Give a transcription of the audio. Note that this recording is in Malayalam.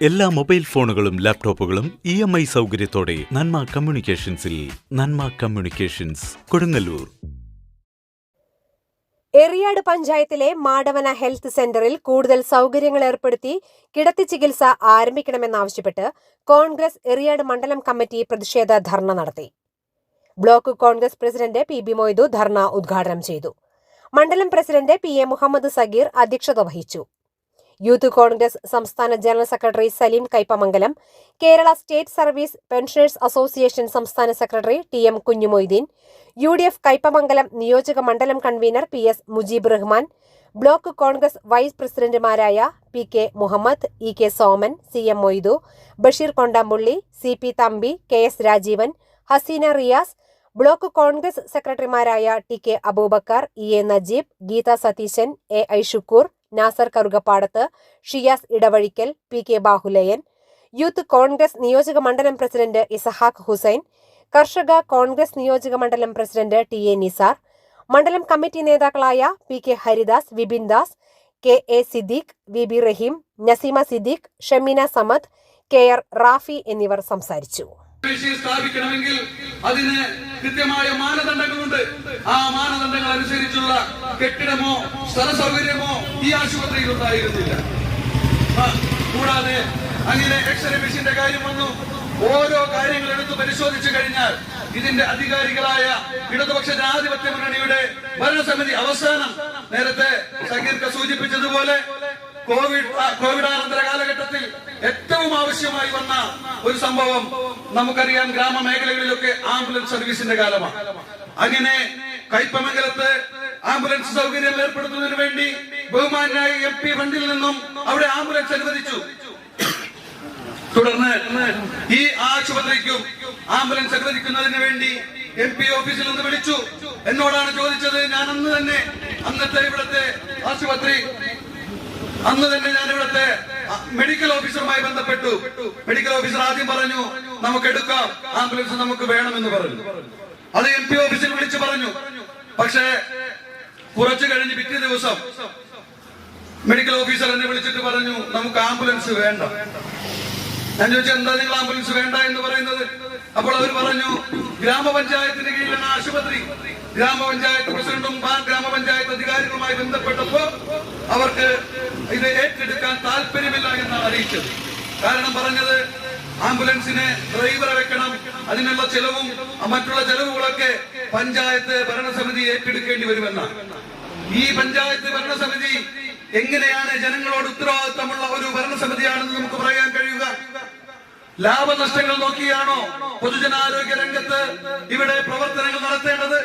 എല്ലാ മൊബൈൽ ഫോണുകളും ലാപ്ടോപ്പുകളും ഇ എം ഐ സൗകര്യത്തോടെ നന്മ കമ്മ്യൂണിക്കേഷൻസിൽ നന്മ കമ്മ്യൂണിക്കേഷൻസ് കൊടുങ്ങല്ലൂർ. എറിയാട് പഞ്ചായത്തിലെ മാടവന ഹെൽത്ത് സെന്ററിൽ കൂടുതൽ സൗകര്യങ്ങൾ ഏർപ്പെടുത്തി കിടത്തി ചികിത്സ ആരംഭിക്കണമെന്നാവശ്യപ്പെട്ട് കോൺഗ്രസ് എറിയാട് മണ്ഡലം കമ്മിറ്റി പ്രതിഷേധ ധർണ നടത്തി. Block Congress president P B Moidu ധർണ ഉദ്ഘാടനം ചെയ്തു. മണ്ഡലം president P A Muhammad Sageer അധ്യക്ഷത വഹിച്ചു. യൂത്ത് കോൺഗ്രസ് സംസ്ഥാന general secretary Saleem Kaipamangalam Kerala state service pensioners association സംസ്ഥാന secretary T M Kunhimoideen U D F Kaipamangalam നിയോജക മണ്ഡലം convener P S Mujeeb Rahman block Congress vice പ്രസിഡന്റുമാരായ P K Muhammad E K Soman C M Moidu Basheer Kondampully C P Thampi K S Rajeevan Haseena Riyas block Congress സെക്രട്ടറിമാരായ T K Abubacker E A Najeeb Geetha Satheesan A I Shukoor Nasar Karukappadath Shiyas Edavazhikkal P K Bahulayan youth Congress നിയോജക മണ്ഡലം പ്രസിഡന്റ് ഇസഹാഖ് ഹുസൈൻ കർഷക കോൺഗ്രസ് നിയോജക മണ്ഡലം പ്രസിഡന്റ് ടി എ നിസാർ മണ്ഡലം കമ്മിറ്റി നേതാക്കളായ P K Haridas Vipin Das K A Siddique V B Raheem Naseema Siddique Shameena Samad K R Rafi എന്നിവർ സംസാരിച്ചു. സ്ഥാപിക്കണമെങ്കിൽ അതിന് കൃത്യമായ മാനദണ്ഡങ്ങളുണ്ട്. ആ മാനദണ്ഡങ്ങൾ അനുസരിച്ചുള്ള കെട്ടിടമോ സ്ഥല സൗകര്യമോ ഈ ആശുപത്രിയിൽ ഉണ്ടായിരുന്നില്ല. കൂടാതെ അങ്ങനെ എക്സ്റേ മെഷീന്റെ കാര്യം വന്നു. ഓരോ കാര്യങ്ങൾ എടുത്തു പരിശോധിച്ചു കഴിഞ്ഞാൽ ഇതിന്റെ അധികാരികളായ ഇടതുപക്ഷ ജനാധിപത്യ മുന്നണിയുടെ ഭരണസമിതി അവസാനം നേരത്തെ സങ്കീർക്ക സൂചിപ്പിച്ചതുപോലെ കോവിഡ് കോവിഡാനന്തര കാലഘട്ടത്തിൽ ഏറ്റവും ആവശ്യമായി വന്ന ഒരു സംഭവം നമുക്കറിയാം ഗ്രാമമേഖലകളിലൊക്കെ ആംബുലൻസ് സർവീസിന്റെ കാലമാണ്. അങ്ങനെ കൈപ്പമംഗലത്ത് ആംബുലൻസ് സൗകര്യം ഏർപ്പെടുത്തുന്നതിന് വേണ്ടി ബഹുമാനായ എം പി ഫണ്ടിൽ നിന്നും അവിടെ ആംബുലൻസ് അനുവദിച്ചു. തുടർന്ന് ഈ ആശുപത്രിക്കും ആംബുലൻസ് അനുവദിക്കുന്നതിന് വേണ്ടി എം പി ഓഫീസിൽ നിന്ന് വിളിച്ചു. എന്നോടാണ് ചോദിച്ചത് ഞാൻ അന്ന് തന്നെ അന്നത്തെ ഇവിടുത്തെ ആശുപത്രി അന്ന് തന്നെ ഞാൻ ഇവിടുത്തെ മെഡിക്കൽ ഓഫീസറുമായി ബന്ധപ്പെട്ടു. മെഡിക്കൽ ഓഫീസർ ആദ്യം പറഞ്ഞു നമുക്ക് എടുക്കാം ആംബുലൻസ് നമുക്ക് വേണമെന്ന് പറഞ്ഞു. അത് എം പി ഓഫീസിൽ വിളിച്ചു പറഞ്ഞു. പക്ഷേ കുറച്ചു കഴിഞ്ഞ് പിറ്റേ ദിവസം മെഡിക്കൽ ഓഫീസർ എന്നെ വിളിച്ചിട്ട് പറഞ്ഞു നമുക്ക് ആംബുലൻസ് വേണ്ട. ഞാൻ ചോദിച്ചു എന്താ നിങ്ങൾ ആംബുലൻസ് വേണ്ട എന്ന് പറയുന്നത്? അപ്പോൾ അവർ പറഞ്ഞു ഗ്രാമപഞ്ചായത്തിന്റെ കീഴിലാണ് ആശുപത്രി. ഗ്രാമപഞ്ചായത്ത് പ്രസിഡന്റും ഗ്രാമപഞ്ചായത്ത് അധികാരികളുമായി ബന്ധപ്പെട്ടപ്പോ അവർക്ക് ഇത് ഏറ്റെടുക്കാൻ താല്പര്യമില്ല എന്നാണ് അറിയിച്ചത്. കാരണം പറഞ്ഞത് ആംബുലൻസിന് ഡ്രൈവറെ വെക്കണം അതിനുള്ള ചെലവും മറ്റുള്ള ചെലവുകളൊക്കെ പഞ്ചായത്ത് ഭരണസമിതി ഏറ്റെടുക്കേണ്ടി വരുമെന്നാണ്. ഈ പഞ്ചായത്ത് ഭരണസമിതി എങ്ങനെയാണ് ജനങ്ങളോട് ഉത്തരവാദിത്തമുള്ള ഒരു ഭരണസമിതിയാണെന്ന് നമുക്ക് പറയാൻ കഴിയുക? ലാഭനഷ്ടങ്ങൾ നോക്കിയാണോ പൊതുജനാരോഗ്യ രംഗത്ത് ഇവിടെ പ്രവർത്തനങ്ങൾ നടത്തേണ്ടത്?